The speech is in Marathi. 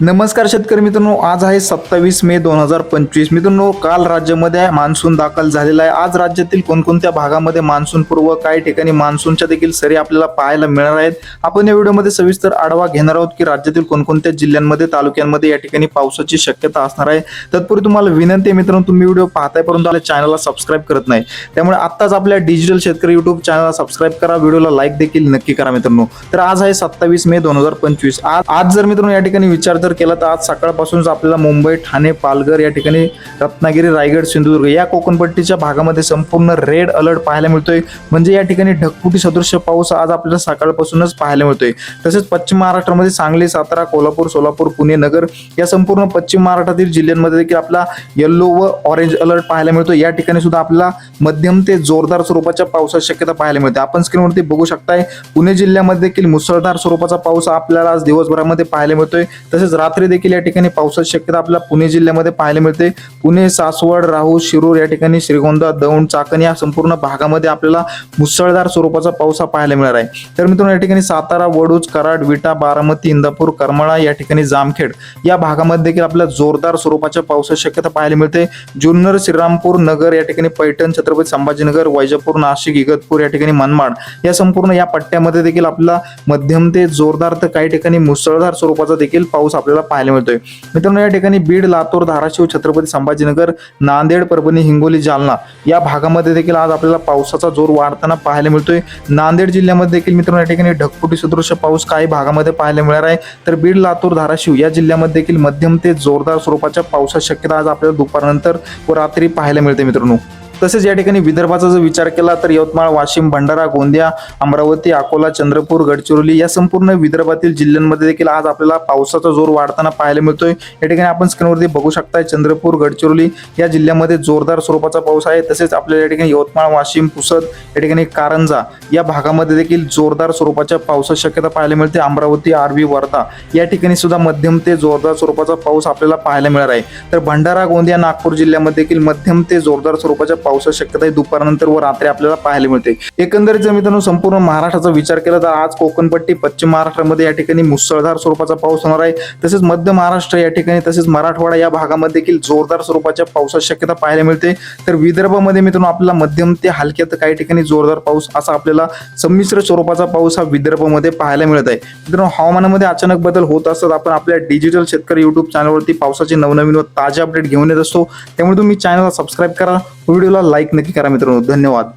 नमस्कार शेतकरी मित्रांनो आज आहे सत्तावीस मे दोन हजार पंचवीस. मित्रांनो काल राज्यामध्ये मान्सून दाखल झालेला आहे. आज राज्यातील कोणकोणत्या भागामध्ये मान्सून पूर्व काही ठिकाणी मान्सूनच्या देखील सरी आपल्याला पाहायला मिळणार आहेत? आपण या व्हिडिओमध्ये सविस्तर आढावा घेणार आहोत की राज्यातील कोणकोणत्या जिल्ह्यांमध्ये तालुक्यांमध्ये या ठिकाणी पावसाची शक्यता असणार आहे. तत्पूर्वी तुम्हाला विनंती आहे मित्रांनो तुम्ही व्हिडिओ पाहताय परंतु आपल्या चॅनलला सबस्क्राईब करत नाही. त्यामुळे आत्ताच आपल्या डिजिटल शेतकरी युट्यूब चॅनलला सबस्क्राईब करा. व्हिडिओला लाईक देखील नक्की करा मित्रांनो. तर आज आहे सत्तावीस मे दोन हजार पंचवीस. आज आज जर मित्रांनो या ठिकाणी विचार जर केला तर आज सकाळपासूनच आपल्याला मुंबई ठाणे पालघर या ठिकाणी रत्नागिरी रायगड सिंधुदुर्ग या कोकणपट्टीच्या भागामध्ये संपूर्ण रेड अलर्ट पाहायला मिळतोय. म्हणजे या ठिकाणी ढगफुटी सदृश्य पाऊस आज आपल्याला सकाळपासूनच पाहायला मिळतोय. तसेच पश्चिम महाराष्ट्रामध्ये सांगली सातारा कोल्हापूर सोलापूर पुणे नगर या संपूर्ण पश्चिम महाराष्ट्रातील जिल्ह्यांमध्ये देखील आपला येल्लो व ऑरेंज अलर्ट पाहायला मिळतो या ठिकाणी सुद्धा आपल्याला मध्यम ते जोरदार स्वरूपाच्या पावसाची शक्यता पाहायला मिळते. आपण स्क्रीनवरती बघू शकताय पुणे जिल्ह्यामध्ये देखील मुसळधार स्वरूपाचा पाऊस आपल्याला आज दिवसभरामध्ये पाहायला मिळतोय. तसेच रात्री देखील या ठिकाणी पावसाची शक्यता आपल्याला पुणे जिल्ह्यामध्ये पाहायला मिळते. पुणे सासवड राहू शिरूर या ठिकाणी श्रीगोंदा दौंड चाकण या संपूर्ण भागामध्ये आपल्याला मुसळधार स्वरूपाचा पाऊस हा पाहायला मिळणार आहे. तर मित्रांनो या ठिकाणी सातारा वडूज कराड विटा बारामती इंदापूर करमाळा या ठिकाणी जामखेड या भागामध्ये देखील आपल्याला जोरदार स्वरूपाच्या पावसाची शक्यता पाहायला मिळते. जुन्नर श्रीरामपूर नगर या ठिकाणी पैठण छत्रपती संभाजीनगर वैजापूर नाशिक इगतपूर या ठिकाणी मनमाड या संपूर्ण या पट्ट्यामध्ये देखील आपल्याला मध्यम ते जोरदार तर काही ठिकाणी मुसळधार स्वरूपाचा देखील पाऊस आपल्याला पाहायला मिळतोय. मित्रांनो या ठिकाणी बीड लातूर धाराशिव छत्रपती संभाजीनगर नांदेड परभणी हिंगोली जालना या भागामध्ये देखील आज आपल्याला पावसाचा जोर वाढताना पाहायला मिळतोय. नांदेड जिल्ह्यामध्ये देखील मित्रांनो या ठिकाणी ढगफुटी सदृश पाऊस काही भागामध्ये पाहायला मिळणार आहे. तर बीड लातूर धाराशिव या जिल्ह्यामध्ये देखील मध्यम ते जोरदार स्वरूपाच्या पावसाची शक्यता आज आपल्याला दुपारनंतर व रात्री पाहायला मिळते मित्रांनो. तसेच या ठिकाणी विदर्भाचा जर विचार केला तर यवतमाळ वाशिम भंडारा गोंदिया अमरावती अकोला चंद्रपूर गडचिरोली या संपूर्ण विदर्भातील जिल्ह्यांमध्ये देखील आज आपल्याला पावसाचा जोर वाढताना पाहायला मिळतोय. या ठिकाणी आपण स्क्रीनवरती बघू शकताय चंद्रपूर गडचिरोली या जिल्ह्यामध्ये जोरदार स्वरूपाचा पाऊस आहे. तसेच आपल्याला या ठिकाणी यवतमाळ वाशिम पुसद या ठिकाणी कारंजा या भागामध्ये देखील जोरदार स्वरूपाच्या पावसाची शक्यता पाहायला मिळते. अमरावती आर्वी वर्धा या ठिकाणी सुद्धा मध्यम ते जोरदार स्वरूपाचा पाऊस आपल्याला पाहायला मिळणार आहे. तर भंडारा गोंदिया नागपूर जिल्ह्यामध्ये देखील मध्यम ते जोरदार स्वरूपाच्या पावसाची शक्यता दुपारनंतर व रात्री आपल्याला पाहायला मिळते. एकंदरीत जर मित्रांनो संपूर्ण महाराष्ट्राचा विचार केला तर आज कोकणपट्टी पश्चिम महाराष्ट्रामध्ये या ठिकाणी मुसळधार स्वरूपाचा पाऊस होणार आहे. तसेच मध्य महाराष्ट्र या ठिकाणी तसेच मराठवाडा या भागामध्ये देखील जोरदार स्वरूपाच्या पावसाची शक्यता पाहायला मिळते. तर विदर्भामध्ये मित्रांनो आपल्याला मध्यम ते हलक्या तर काही ठिकाणी जोरदार पाऊस असा आपल्याला संमिश्र स्वरूपाचा पाऊस हा विदर्भामध्ये पाहायला मिळत आहे. मित्रांनो हवामानामध्ये अचानक बदल होत असतात. आपण आपल्या डिजिटल शेतकरी युट्यूब चॅनलवरती पावसाचे नवनवीन व ताजे अपडेट घेऊन येत असतो. त्यामुळे तुम्ही चॅनलला सबस्क्राईब करा. व्हिडिओला लाईक नक्की करा मित्रांनो. धन्यवाद.